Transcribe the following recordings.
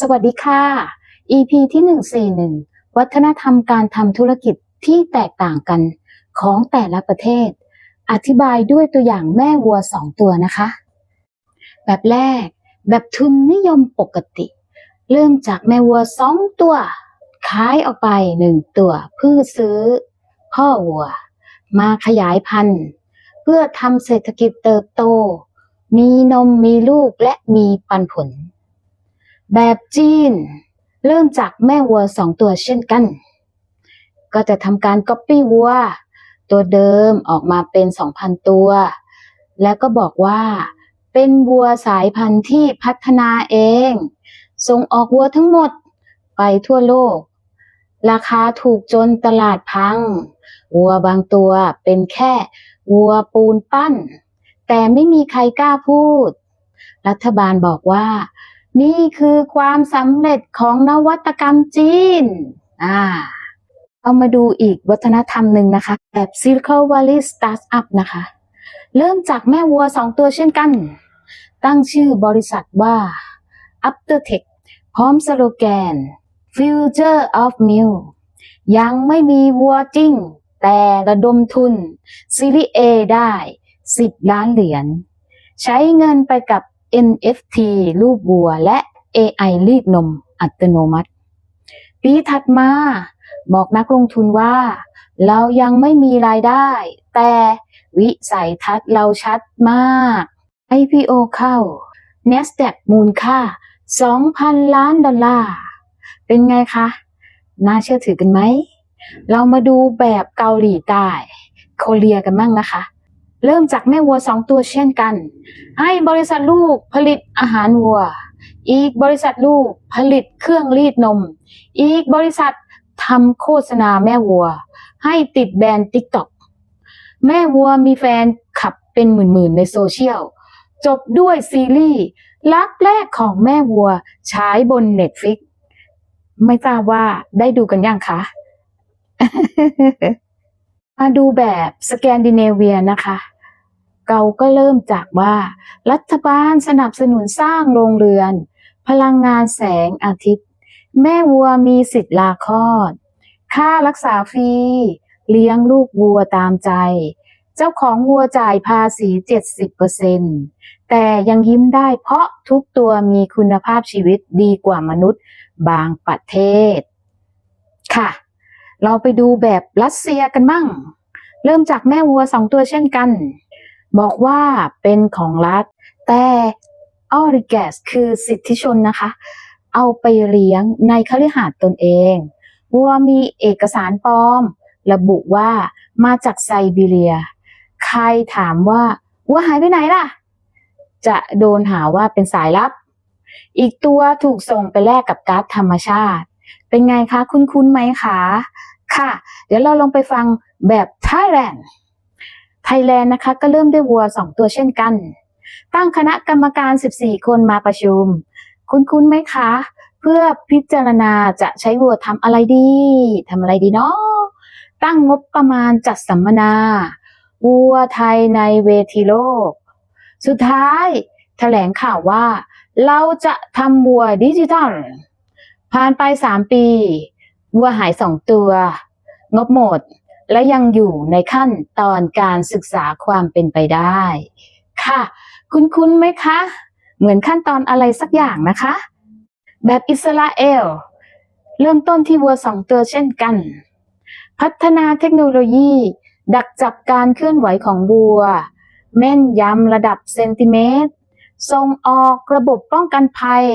สวัสดีค่ะ EP ที่ 141 วัฒนธรรมการทำธุรกิจที่แตกต่างกันของแต่ละประเทศ อธิบายด้วยตัวอย่างแม่วัวสองตัวนะคะ แบบแรก แบบทุนนิยมปกติ เริ่มจากแม่วัวสองตัว ขายออกไปหนึ่งตัวเพื่อซื้อ พ่อวัว มาขยายพันธุ์ เพื่อทำเศรษฐกิจเติบโต มีนมมีลูกและมีปันผล แบบจีน เริ่มจากแม่วัวสองตัวเช่นกัน ก็จะทำการก๊อปปี้วัว ตัวเดิมออกมาเป็น 2,000 ตัว แล้วก็บอกว่าเป็นวัวสายพันธุ์ที่พัฒนาเอง ส่งออกวัวทั้งหมดไปทั่วโลก ราคาถูกจนตลาดพัง วัวบางตัวเป็นแค่วัวปูนปั้น แต่ไม่มีใครกล้าพูด รัฐบาลบอกว่า นี่คือความสำเร็จของนวัตกรรมจีน อ่า เอามาดูอีกวัฒนธรรมหนึ่งนะคะ แบบ Silicon Valley Startup นะคะ เริ่มจากแม่วัวสองตัวเช่นกัน ตั้งชื่อบริษัทว่า Aftertech พร้อมสโลแกน Future of Milk ยังไม่มีวัวจริง แต่ระดมทุน Series A ได้ 10 ล้านเหรียญ ใช้เงินไปกับ NFT รูปวัว และ AI รีดนมอัตโนมัติ ปีถัดมา บอกนักลงทุนว่า เรายังไม่มีรายได้ แต่วิสัยทัศน์เราชัดมาก IPO เข้า NASDAQ มูลค่า 2,000 ล้านดอลลาร์ เป็นไงคะ น่าเชื่อถือกันไหม เรามาดูแบบเกาหลีใต้โคเรียกันบ้างนะคะ เริ่มจากแม่วัวสองตัวเช่นกัน ให้บริษัทลูกผลิตอาหารวัว อีกบริษัทลูกผลิตเครื่องรีดนม อีกบริษัททำโฆษณาแม่วัว ให้ติดแบรนด์ TikTok แม่วัวมีแฟนขับเป็นหมื่นๆในโซเชียล จบด้วยซีรีส์รักแรกของแม่วัวฉายบน Netflix ไม่ทราบว่าได้ดูกันยังคะ มาดูแบบสแกนดิเนเวียนะคะ เกาก็เริ่มจากว่า รัฐบาลสนับสนุนสร้างโรงเรือน พลังงานแสงอาทิตย์ แม่วัวมีสิทธิ์ลาคลอด ค่ารักษาฟรี เลี้ยงลูกวัวตามใจ เจ้าของวัวจ่ายภาษี 70%แต่ยังยิ้มได้เพราะทุกตัวมีคุณภาพชีวิตดีกว่ามนุษย์บางประเทศ ค่ะ เราไปดูแบบรัสเซียกันมั่ง เริ่มจากแม่วัวสองตัวเช่นกัน บอกว่าเป็นของรัฐ แต่ออริแกสคือสิทธิชนนะคะ เอาไปเลี้ยงในคฤหาสน์ตนเองวัวมีเอกสารปลอม ระบุว่ามาจากไซบีเรีย ใครถามว่าวัวหายไปไหนล่ะ จะโดนหาว่าเป็นสายลับ อีกตัวถูกส่งไปแลกกับก๊าซธรรมชาติ เป็นไงคะ คุ้นๆไหมคะ ค่ะ เดี๋ยวเราลองไปฟังแบบไทยแลนด์ ทยแลนด์นะคะ ก็เริ่มด้วยวัวสองตัวเช่นกัน ตั้งคณะกรรมการ 14 คนมาประชุม คุ้นๆไหมคะ เพื่อพิจารณาจะใช้วัวทำอะไรดีทำอะไรดีเนาะตั้งงบประมาณจัดสัมมนา วัวไทยในเวทีโลก สุดท้ายแถลงข่าวว่า เราจะทำวัวดิจิทัล ผ่านไป 3 ปี วัวหายสองตัว งบหมด และยังอยู่ในขั้นตอนการศึกษาความเป็นไปได้ ค่ะ คุ้นๆไหมคะ เหมือนขั้นตอนอะไรสักอย่างนะคะ แบบอิสราเอล เริ่มต้นที่วัวสองตัวเช่นกัน พัฒนาเทคโนโลยี ดักจับการเคลื่อนไหวของวัว แม่นยำระดับเซนติเมตรส่งออกระบบป้องกันภัย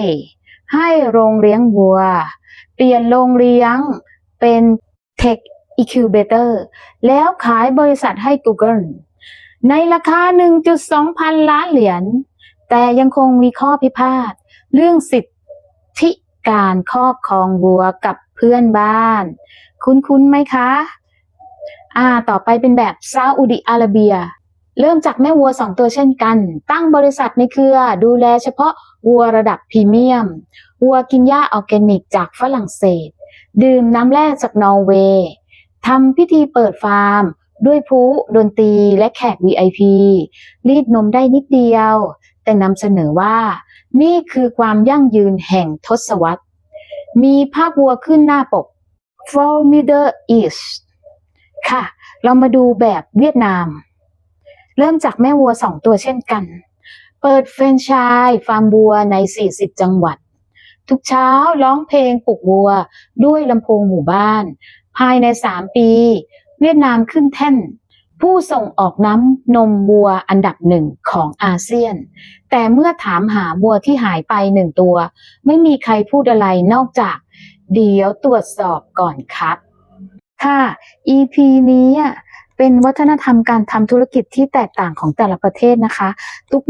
ให้โรงเลี้ยงวัว เปลี่ยนโรงเลี้ยงเป็น Tech Incubator แล้วขายบริษัทให้ Google ในราคา 1.2 พันล้านเหรียญ แต่ยังคงมีข้อพิพาทเรื่องสิทธิการครอบครองวัวกับเพื่อนบ้าน คุ้นๆไหมคะ อ่า ต่อไปเป็นแบบซาอุดิอาระเบีย เริ่มจากแม่วัวสองตัวเช่นกัน ตั้งบริษัทในเครือ ดูแลเฉพาะวัวระดับพรีเมียม วัวกินหญ้าออร์แกนิกจากฝรั่งเศส ดื่มน้ำแร่จากนอร์เวย์ ทำพิธีเปิดฟาร์ม ด้วยพลุดนตรีและแขก VIP รีดนมได้นิดเดียว แต่นำเสนอว่า นี่คือความยั่งยืนแห่งทศวรรษ มีภาพวัวขึ้นหน้าปก For Middle East ค่ะ เรามาดูแบบเวียดนาม เริ่มจากแม่วัวสองตัวเช่นกัน เปิดแฟรนไชส์ฟาร์มวัวใน 40 จังหวัด ทุกเช้าร้องเพลงปลุกวัวด้วยลำโพงหมู่บ้าน ภายใน 3 ปี เวียดนามขึ้นแท่น ผู้ส่งออกน้ำนมวัวอันดับหนึ่งของอาเซียน แต่เมื่อถามหาวัวที่หายไปหนึ่งตัว ไม่มีใครพูดอะไรนอกจาก เดี๋ยวตรวจสอบก่อนครับ ค่ะ EP นี้เป็นวัฒนธรรมการทำธุรกิจที่แตกต่างของแต่ละประเทศนะคะทุก